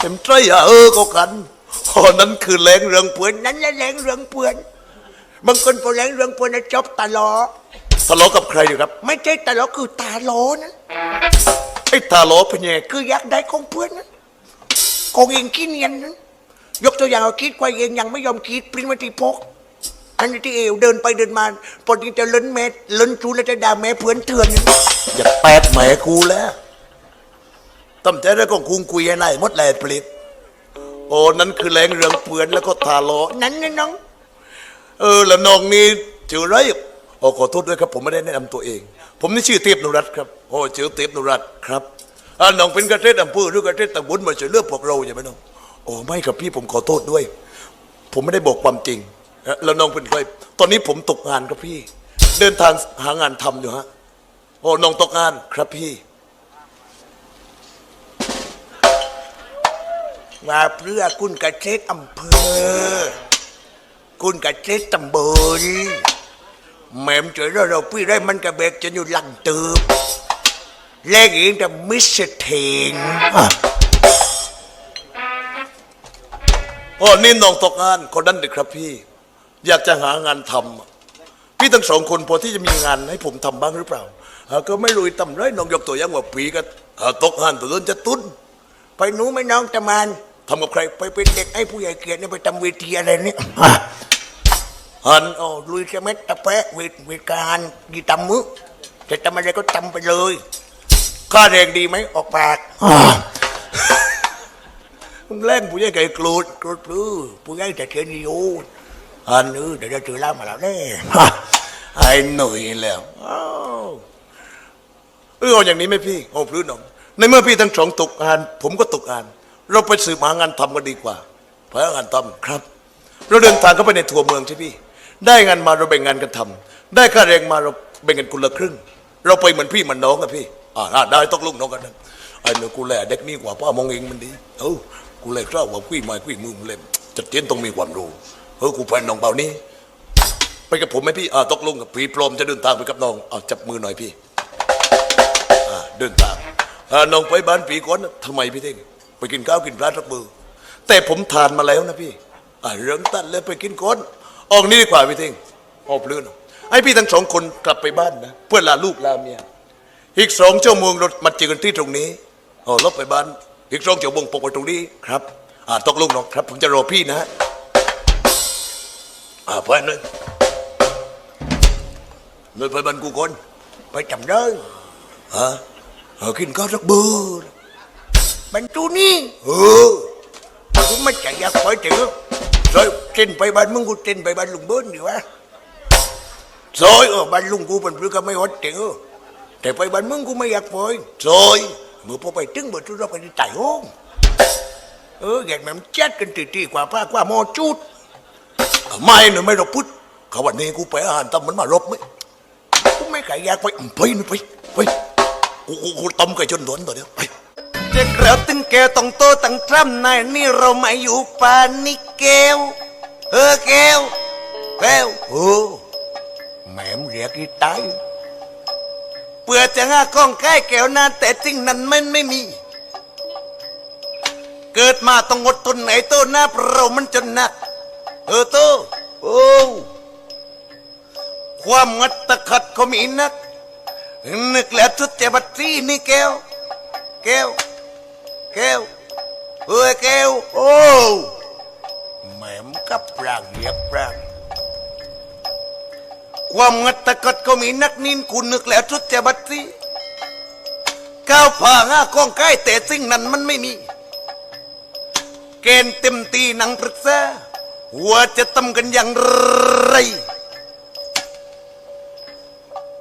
เต็มใจอะเออก็กันพอนั้นคือแรงเรืองเปือนนั้นแหละแรงเรืองเปือนบางคนพอแรงเรืองเปือนนะจบตาลอทะเลาะกับใครอยู่ครับ ไม่ใช่ตาลอคือตาโลนั้นไอ้ตาโลเป็นยังไงคืออยากได้ของเพื่อนนั้นของเองขี้เนียนนั้นยกตัวอย่างเอาคิดไว้เองยังไม่ยอมคิดปริ้นมาที่พกอันนี้ที่เอวเดินไปเดินมาพอที่จะเล่นแม่เล่นจูแล้วจะด่าแม่เพื่อนเถื่อนอย่าแปดแหม่กูแล้ว ตั้มใจแล้วก็คุงคุยให้นายมดแหลดผลิตโอ้นั่นคือแรงเรืองเปือนแล้วก็ทาโลนั่นนะน้อง เออแล้วน้องนี่ชื่ออะไรโอ้ขอโทษด้วยครับ ผมไม่ได้แนะนำตัวเอง ผมนี่ชื่อเทพนุรัตน์ครับโอ้ชื่อเทพนุรัตน์ครับอ่าน้องเป็นกระเทศอำเภอหรือกระเทศตำบลมาช่วยเลือกพวกเราใช่ไหมน้องโอ้ไม่ครับพี่ผมขอโทษด้วย ผมไม่ได้บอกความจริงฮะแล้วน้องเป็นใครตอนนี้ผมตกงานครับพี่ เดินทางหางานทำอยู่ฮะโอ้น้องตกงานครับพี่ มาเพื่อคุณกระเทศอำเภอ คุณกระเทศตำบลแม่มเจอเราเราพี่ได้มันกระเบกจะอยู่หลังตืบแลกเองแต่มิสเทงโอ้นี่น้องตกงานคนนั้นเด็กครับพี่ อยากจะหางานทำอะพี่ทั้งสองคนพอที่จะมีงานให้ผมทำบ้างหรือเปล่าอ่าก็ไม่รู้ทำไรน้องยกตัวอย่างว่าปีก็ตกงานตัวต้นจะตุ้นไปหนูไม่น้องตะมาน ทำกับใครไปเป็นเด็กไอ้ผู้ใหญ่เกียรติเนี่ยไปทำเวทีอะไรเนี่ยฮันอ๋อลุยจะเม็ดตะแปะเวทเวทการดีตำมือจะทำอะไรก็ทำไปเลยค่าแรงดีไหมออกปากมึงแรงผู้ใหญ่ไก่กรูดกรูดปลื้อผู้ใหญ่แต่เทียนอยู่ฮันเออเดี๋ยวจะเจอเล่ามาแล้วแน่ไอ้หนุ่ยแล้วอ้าวเออเอาอย่างนี้ไหมพี่โอ้พลื้นน้องในเมื่อพี่ทั้งสองตกงาน ผมก็ตกงาน เราไปสืบหางานทำกันดีกว่าเพราะงานทำครับ เราเดินทางเข้าไปในทัวเมืองใช่พี่ ได้งานมาเราแบ่งงานกันทำได้ค่าแรงมาเราแบ่งกันคนละครึ่ง เราไปเหมือนพี่เหมือนน้องอะพี่อ่าได้ตกลงน้องกันนะไอ้เนื้อกูแลเด็กนี่กว่าป้ามองเองมันดีเออกูแลทราบว่าคุยไม้คุยมือมันเล่นจัดเตียนต้องมีความรู้เออกูแฟนน้องเปล่านี้ไปกับผมไหมพี่อ่าตกลงกับพี่พร้อมจะเดินทางไปกับน้องเอาจับมือหน่อยพี่อ่าเดินทางอ่าน้องไปบ้านผีก่อนนะทำไมพี่เท่งไป กินข้าวกินปลาทักมือ แต่ผมทานมาแล้วนะพี่เรื่องตัดแล้วไปกินก่อนออกนี่ดีกว่าพี่เท่งออกเลื่อนให้พี่ทั้งสองคนกลับไปบ้านนะ เพื่อลาลูกลาเมียอีกสองชั่วโมงเรามาเจอกันที่ตรงนี้อ๋อลบไปบ้าน อีกสองชั่วโมงปกไปตรงนี้ครับ อ่าตกลงน้องครับ ผมจะรอพี่นะอ่าไปเลยเลยไปบ้านกูก่อนไปจำได้ฮะเออกินข้าวสักเบอ ร์มันตูนี่เออกูไม่ใจอยากไปเจอ rồi trên ไปบ้านมึงกู trên ไปบ้านลุงเบิ้ลดีวะ rồi เออบ้านลุงกูเป็นเพื่อนก็ไม่ฮอดเจอแต่ไปบ้านมึงกูไม่อยากไป rồi เมื่อพอไปถึงเมื่อทุเราไปที่ไต่ห้องเออแกแม่มแจ๊ดกันตีๆกว่าป้ากว่าหมอจุดไม่หนูไม่รบพุทธเขาวันนี้กูไปอาหารตำมันมารบไหมกูไม่ไก่อยากไปอืมไปนี่ไปไปกูกูกูต้มไก่จนหลวนตัวเดียวไป จะกระตึงแกวต้องโตตั้งทำนายนี่เรามาอยู่ป่านนี่แก้วเออแกวแกวเออแหม่มเรียกอีตายเพื่อจะหาข้องใกล้แก้วนาแต่จริงนั้นมันไม่มี เกิดมาต้องอดทนไหนโตหน้าเรามันจนหนัก เออโตโอ้ความงัดตะขัดก็มีนัก นึกแล้วทุดจะบัดซี่นี่แก้ว แก้ว แก้วเอ้ยแก้วโอ้แหม่มกับร่างเรียบร่าง ความงัดตะกัดก็มีนักนินคุณนึกแล้วทุดจบัดซี่ก้าวผ่าห้ากองใกล้แต่สิ่งนั้นมันไม่มี เกณฑ์เต็มตีหนังปรึกษาว่าจะทำกันอย่างไร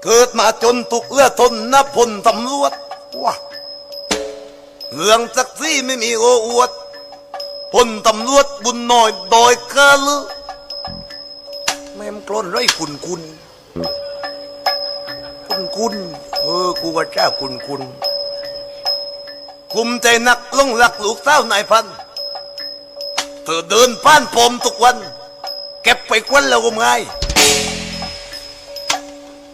เกิดมาจนถูกเอื้อทนนับพลตำรวจว้า เรื่องสักซี่ไม่มีโอ้อวดพลตำรวจบุญน้อยดอยกะลือแม่มกล้นไรคุณคุณคุณคุณเออกูว่าเจ้าคุณคุณคุมใจหนักลงหลักลูกสานายพัน เธอเดินผ่านผมทุกวัน เก็บไปควันแล้วก็ไง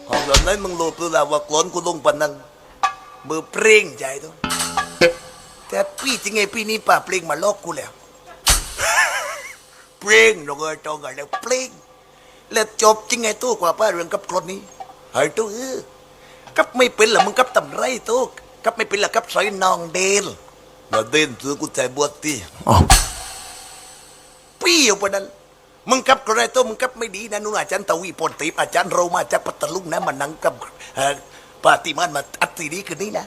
ของตอนนั้นมึงรู้ตัวแล้วว่ากลอนกูลงปานนั้นมือเปร่งใจตัว แต่พี่จริงไงพี่นี่ป่าเพลงมาลอกกูแล้ว เพลงเราก็ต้องกันแล้วเพลงแล้วจบจริงไงตู้กว่าป้าเรื่องกับกรดนี้ไอ้ตู้เออกับไม่เป็นเหรอมึงกับตำไรตู้กับไม่เป็นเหรอกับสอยนองเดลเราเดินซื้อกูใจบวชตีปี้อยู่ปะนั้นมึงกับกรดตู้มึงกับไม่ดีนะนู่นอาจารย์ตวีปนตีบอาจารย์เรามาจากปัตตลุงนะมานั่งกับเอ่อปาติมานมาอัดสีดีคืนนี้นะ